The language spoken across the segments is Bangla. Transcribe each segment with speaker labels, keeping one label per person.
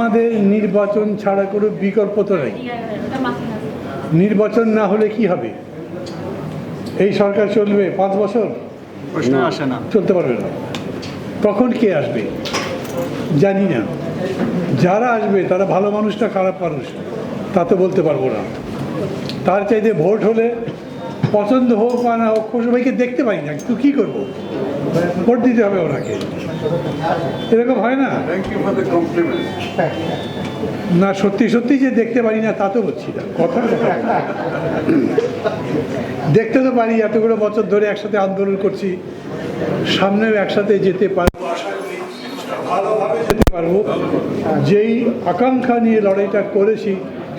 Speaker 1: আমাদের নির্বাচন ছাড়া কোনো বিকল্প তো নেই। নির্বাচন না হলে কি হবে? এই সরকার চলবে পাঁচ বছর?
Speaker 2: প্রশ্ন আসে না।
Speaker 1: চলতে পারবে না। তখন কে আসবে? জানি না। যারা আসবে তারা ভালো মানুষ না খারাপ মানুষ তা তো বলতে পারব না। তার চাইতে ভোট হলে পছন্দ হোক বা না হোক সবাইকে দেখতে পাই না। কিন্তু কী করব? ভোট দিতে হবে ওনাকে। এরকম হয় না. না সত্যি সত্যি যে দেখতে পারি না তা তো বলছি না। কথা দেখতে তো পারি এতগুলো বছর ধরে একসাথে আন্দোলন করছি। সামনেও একসাথে যেতে পারব ভালোভাবে যেতে পারব। যেই আকাঙ্ক্ষা নিয়ে লড়াইটা করেছি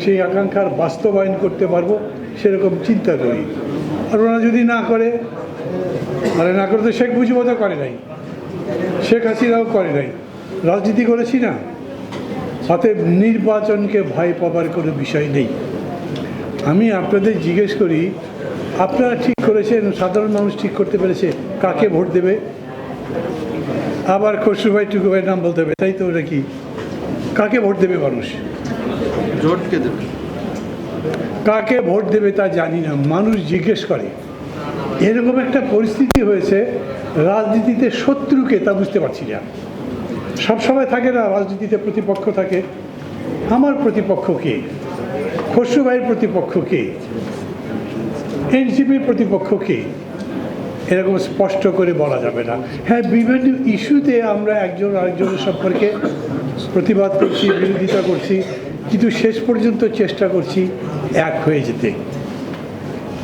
Speaker 1: সেই আকাঙ্ক্ষার বাস্তবায়ন করতে পারব সেরকম চিন্তা করি। আর ওরা যদি না করে মানে না করে তো শেখ মুজিবও তো করে নাই। শেখ হাসিনাও করে নাই। রাজনীতি করেছি না। সাথে নির্বাচনকে ভয় পাবার কোনো বিষয় নেই। আমি আপনাদের জিজ্ঞেস করি আপনারা ঠিক করেছেন সাধারণ মানুষ ঠিক করতে পেরেছে কাকে ভোট দেবে? আবার খসরু ভাই টুকু ভাই নাম বলতে হবে তাই তো নাকি? কাকে ভোট দেবে মানুষ?
Speaker 2: জোটকে দেবে।
Speaker 1: কাকে ভোট দেবে তা জানি না। মানুষ জিজ্ঞেস করে। এরকম একটা পরিস্থিতি হয়েছে, রাজনীতিতে শত্রুকে তা বুঝতে পারছি না। সবসময় থাকে না, রাজনীতিতে প্রতিপক্ষ থাকে। আমার প্রতিপক্ষ কে? খসরু ভাইয়ের প্রতিপক্ষ কে? এনসিপির প্রতিপক্ষ কে? এরকম স্পষ্ট করে বলা যাবে না। হ্যাঁ বিভিন্ন ইস্যুতে আমরা একজন আরেকজনের সম্পর্কে প্রতিবাদ করছি, বিরোধিতা করছি, কিন্তু শেষ পর্যন্ত চেষ্টা করছি এক হয়ে যেতে।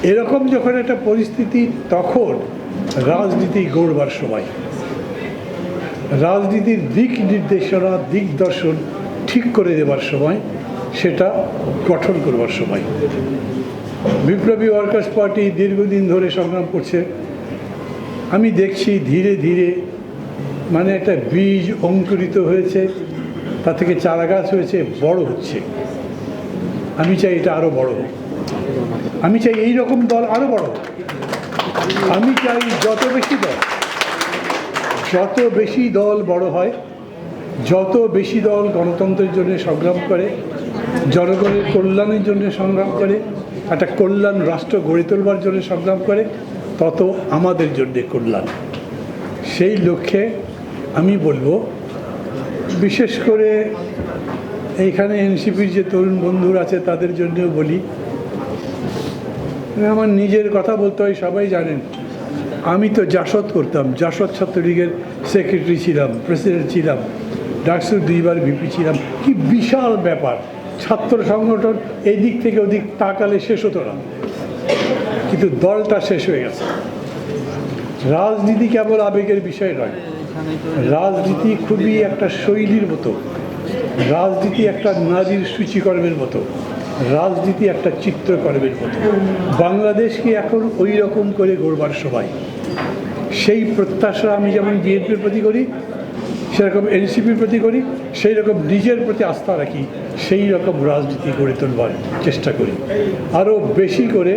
Speaker 1: এরকম যখন একটা পরিস্থিতি, তখন রাজনীতি গড়বার সময়। রাজনীতির দিক নির্দেশনা, দিক দর্শন ঠিক করে দেবার সময়, সেটা গঠন করবার সময়। বিপ্লবী ওয়ার্কার্স পার্টি দীর্ঘদিন ধরে সংগ্রাম করছে। আমি দেখছি ধীরে ধীরে মানে একটা বীজ অঙ্কুরিত হয়েছে তা থেকে চারা গাছ হয়েছে, বড় হচ্ছে। আমি চাই এটা আরও বড় আমি চাই এই রকম দল আরও বড় আমি চাই যত বেশি দল, যত বেশি দল বড় হয়, যত বেশি দল গণতন্ত্রের জন্য সংগ্রাম করে, জনগণের কল্যাণের জন্য সংগ্রাম করে, একটা কল্যাণ রাষ্ট্র গড়ে তোলবার জন্য সংগ্রাম করে, তত আমাদের জন্যে কল্যাণ। সেই লক্ষ্যে আমি বলব, বিশেষ করে এইখানে এনসিপির যে তরুণ বন্ধুরা আছে, তাদের জন্যও বলি। আমার নিজের কথা বলতে হয়, সবাই জানেন। আমি তো জাসদ করতাম, জাসদ ছাত্রলীগের সেক্রেটারি ছিলাম, প্রেসিডেন্ট ছিলাম ডাকসুর দুইবার ভিপি ছিলাম। কি বিশাল ব্যাপার! ছাত্র সংগঠন এই দিক থেকে ওদিক তাকালে শেষ হতো না। কিন্তু দলটা শেষ হয়ে গেছে। রাজনীতি কেবল আবেগের বিষয় নয়, রাজনীতি খুবই একটা শৈলীর মতো। রাজনীতি একটা নারীর সূচিকর্মের মতো, রাজনীতি একটা চিত্রকর্মের মতো। বাংলাদেশকে এখন ওই রকম করে গড়বার সবাই সেই প্রত্যাশা আমি যেমন বিএনপির প্রতি করি, সেরকম এনসিপির প্রতি করি সেই রকম নিজের প্রতি আস্থা রাখি, সেই রকম রাজনীতি গড়ে তোলবার চেষ্টা করি। আরও বেশি করে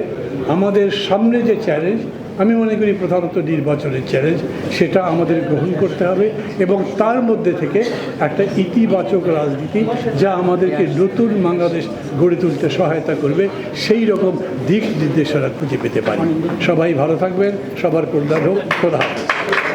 Speaker 1: আমাদের সামনে যে চ্যালেঞ্জ আমি মনে করি প্রধানত নির্বাচনের চ্যালেঞ্জ সেটা আমাদের গ্রহণ করতে হবে এবং তার মধ্যে থেকে একটা ইতিবাচক রাজনীতি যা আমাদেরকে নতুন বাংলাদেশ গড়ে তুলতে সহায়তা করবে, সেই রকম দিক নির্দেশনা খুঁজে পেতে পারি। সবাই ভালো থাকবেন, সবার কল্যাণ হোক হাফেজ।